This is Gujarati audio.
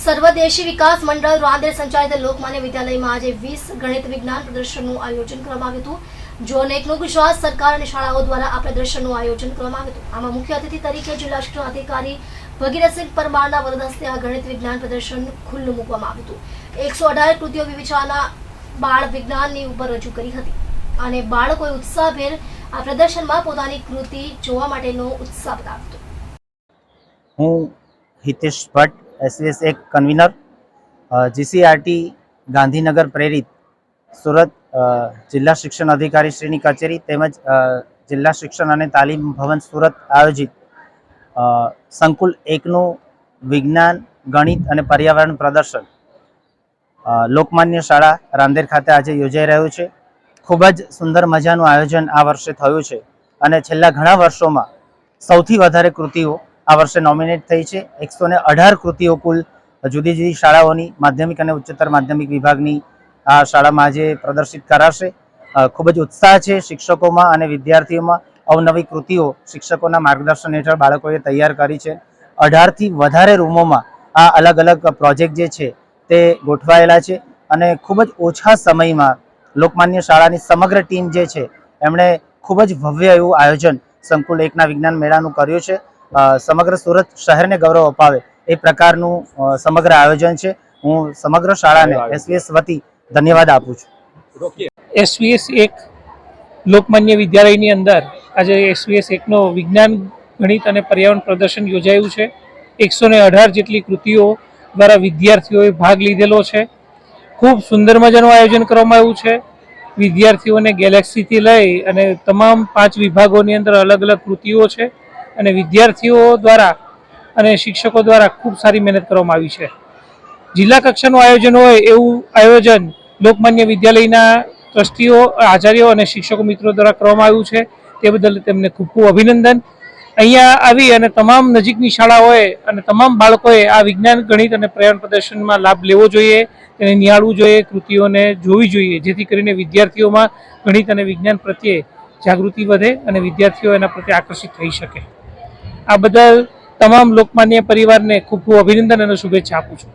સર્વદેશી વિકાસ મંડળ રાંદેર સંચાલિત લોકમાન્ય વિદ્યાલયમાં આજે વીસ ગણિત વિજ્ઞાન પ્રદર્શનનું આયોજન કરવામાં આવ્યું હતું. જોન ગુજરાત સરકાર અને શાળાઓ દ્વારા આ પ્રદર્શનનું આયોજન કરવામાં આવ્યું હતું. આમાં મુખ્ય અતિથિ તરીકે જિલ્લા શિક્ષણ અધિકારી ભગીરથસિંહ પરમારના વરદહસ્તે આ ગણિત વિજ્ઞાન પ્રદર્શન ખુલ્લું મૂકવામાં આવ્યું હતું. એકસો અઢાર કૃતિઓ વિવિચારના બાળ વિજ્ઞાનની ઉપર રજૂ કરી હતી. અને બાળકોએ ઉત્સાહભેર આ પ્રદર્શનમાં પોતાની કૃતિ જોવા માટેનો ઉત્સાહ બતાવ્યો હું હિતેશ ભટ્ટ એસવીએસ એક કન્વીનર જીસીઆરટી ગાંધીનગર પ્રેરિત સુરત જિલ્લા શિક્ષણ અધિકારી શ્રીની કચેરી તેમજ જિલ્લા શિક્ષણ અને તાલીમ ભવન સુરત આયોજિત. સંકુલ એકનું વિજ્ઞાન, ગણિત અને પર્યાવરણ પ્રદર્શન. લોકમાન્ય શાળા રાંદેર ખાતે આજે યોજાઈ રહ્યું છે. ખૂબ જ સુંદર મજાનું આયોજન આ વર્ષે થયું છે. અને છેલ્લા ઘણા વર્ષોમાં સૌથી વધારે કૃતિઓ આ વર્ષે નોમિનેટ થઈ છે. એકસો ને અઢાર કૃતિઓ કુલ જુદી જુદી શાળાઓની માધ્યમિક અને ઉચ્ચતર માધ્યમિક વિભાગની આ શાળામાં આજે પ્રદર્શિત કરાશે. ખૂબ જ ઉત્સાહ છે શિક્ષકોમાં અને વિદ્યાર્થીઓમાં. અવનવી કૃતિઓ શિક્ષકોના માર્ગદર્શન હેઠળ બાળકોએ તૈયાર કરી છે. અઢારથી વધારે રૂમોમાં આ અલગ અલગ પ્રોજેક્ટ જે છે તે ગોઠવાયેલા છે અને ખૂબ જ ઓછા સમયમાં લોકમાન્ય શાળાની સમગ્ર ટીમ જે છે એમણે ખૂબ જ ભવ્ય એવું આયોજન સંકુલ એકના વિજ્ઞાન મેળાનું કર્યું છે. સમગ્ર સુરત શહેરને ગૌરવ અપાવે એ પ્રકારનું સમગ્ર આયોજન છે. હું સમગ્ર શાળાને એસવીએસ વતી ધન્યવાદ આપું છું. એસવીએસ એક લોકમાન્ય વિદ્યાલયની અંદર આજે એસવીએસ એકનો વિજ્ઞાન ગણિત અને પર્યાવરણ પ્રદર્શન યોજાયું છે. એકસો ને અઢાર જેટલી કૃતિઓ દ્વારા વિદ્યાર્થીઓએ ભાગ લીધેલો છે. ખૂબ સુંદર મજાનું આયોજન કરવામાં આવ્યું છે. વિદ્યાર્થીઓને ગેલેક્સીથી લઈ અને તમામ પાંચ વિભાગોની અંદર અલગ અલગ કૃતિઓ છે. અને વિદ્યાર્થીઓ દ્વારા અને શિક્ષકો દ્વારા ખૂબ સારી મહેનત કરવામાં આવી છે. જિલ્લા કક્ષાનું આયોજન હોય એવું આયોજન લોકમાન્ય વિદ્યાલયના ટ્રસ્ટીઓ, આચાર્યો અને શિક્ષકો મિત્રો દ્વારા કરવામાં આવ્યું છે. તે બદલ તેમને ખૂબ ખૂબ અભિનંદન. અહીંયા આવી અને તમામ નજીકની શાળાઓએ અને તમામ બાળકોએ આ વિજ્ઞાન, ગણિત અને પ્રયાણ પ્રદર્શનમાં લાભ લેવો જોઈએ, તેને નિહાળવું જોઈએ, કૃતિઓને જોવી જોઈએ, જેથી કરીને વિદ્યાર્થીઓમાં ગણિત અને વિજ્ઞાન પ્રત્યે જાગૃતિ વધે અને વિદ્યાર્થીઓ એના પ્રત્યે આકર્ષિત થઈ શકે. આ બદલ તમામ લોકમાન્ય પરિવારને ખૂબ ખૂબ અભિનંદન અને શુભેચ્છા આપું છું.